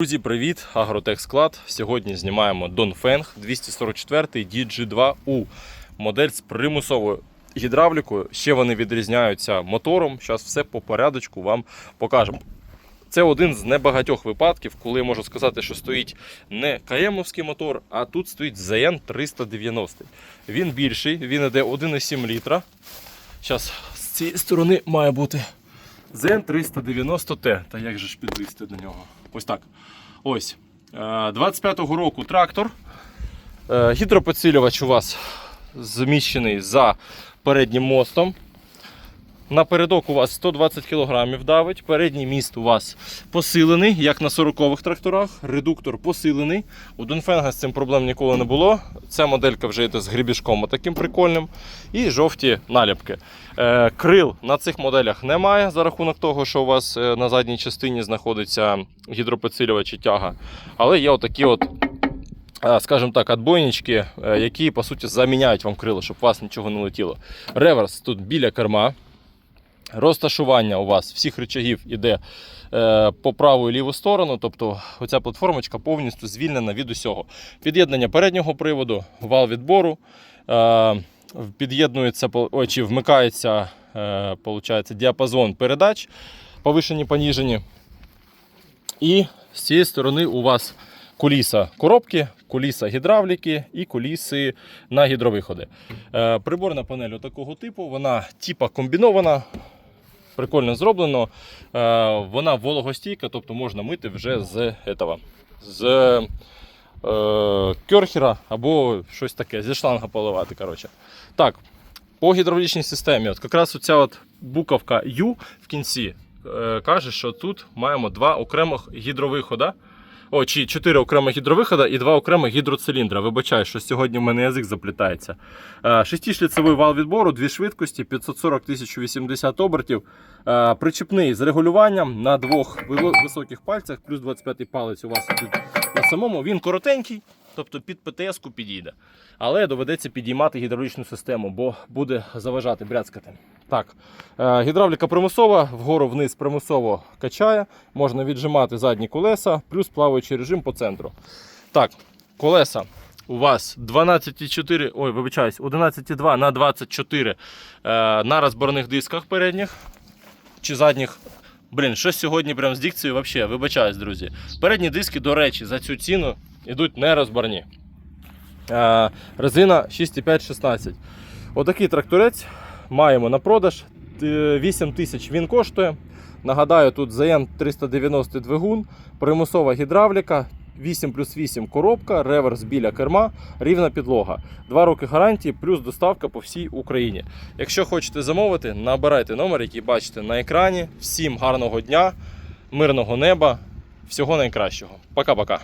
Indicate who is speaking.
Speaker 1: Друзі, привіт! Агротех склад. Сьогодні знімаємо Донфенг 244 DG2U. Модель з примусовою гідравлікою. Ще вони відрізняються мотором. Зараз все по порядочку вам покажемо. Це один з небагатьох випадків, коли можу сказати, що стоїть не КМовський мотор, а тут стоїть ZN 390. Він більший, він іде 1,7 літра. Зараз з цієї сторони має бути ZN 390T. Та як же ж підвести до нього? Ось так. Ось. Е, 25-го року трактор. Гідропоцілювач у вас зміщений за переднім мостом. Напередок у вас 120 кг давить. Передній міст у вас посилений, як на 40-х тракторах. Редуктор посилений. У Донфенга з цим проблем ніколи не було. Ця моделька вже йде з грібішком таким прикольним. І жовті наліпки. Е, крил на цих моделях немає за рахунок того, що у вас е, на задній частині знаходиться гідропідсилювач і тяга. Але є отакі от. е, Скажімо так, отбойнички, які по суті заміняють вам крила, щоб у вас нічого не летіло. Реверс тут біля керма. Розташування у вас всіх рычагів іде е, по праву і ліву сторону, тобто оця платформочка повністю звільнена від усього. Під'єднання переднього приводу, вал відбору, е, під'єднується ой, вмикається е, получається, діапазон передач, повишені, поніжені. І з цієї сторони у вас куліса коробки, куліса гідравліки і куліси на гідровиходи. Е, приборна панель такого типу, вона типа комбінована, прикольно зроблено. Е, вона вологостійка, тобто можна мити вже з, этого, з е, керхера або щось таке, зі шланга поливати. Коротше. Так, по гідравлічній системі, от якраз оця от буковка U в кінці е, каже, що тут маємо два окремих гідровихода. О, чи чотири окремих гідровихода і два окремих гідроциліндра. Вибачаю, що сьогодні в мене язик заплітається. Шестішліцевий Шестишліцевий вал відбору, дві швидкості, 540 1080 обертів. Причепний Причіпний з регулюванням на двох високих пальцях, плюс 25 палець у вас тут на самому. Він коротенький, тобто під ПТС-ку підійде. Але доведеться підіймати гідравлічну систему, бо буде заважати бряцкати. Так, е, гідравліка примусова, вгору вниз примусово качає, можна віджимати задні колеса, плюс плаваючий режим по центру. Так, колеса у вас 12,4, ой, вибачаюсь, 11,2 на 24 е, на розборних дисках передніх чи задніх. Блін, щось сьогодні прям з дикцією взагалі, вибачаюсь, друзі. Передні диски, до речі, за цю ціну йдуть нерозборні. Е, резина 6,5-16. Отакий тракторець маємо на продаж. Е, 8 тисяч він коштує. Нагадаю, тут ZN 390 двигун, примусова гідравліка, 8 плюс 8 коробка, реверс біля керма, рівна підлога. 2 роки гарантії, плюс доставка по всій Україні. Якщо хочете замовити, набирайте номер, який бачите на екрані. Всім гарного дня, мирного неба, всього найкращого. Пока-пока.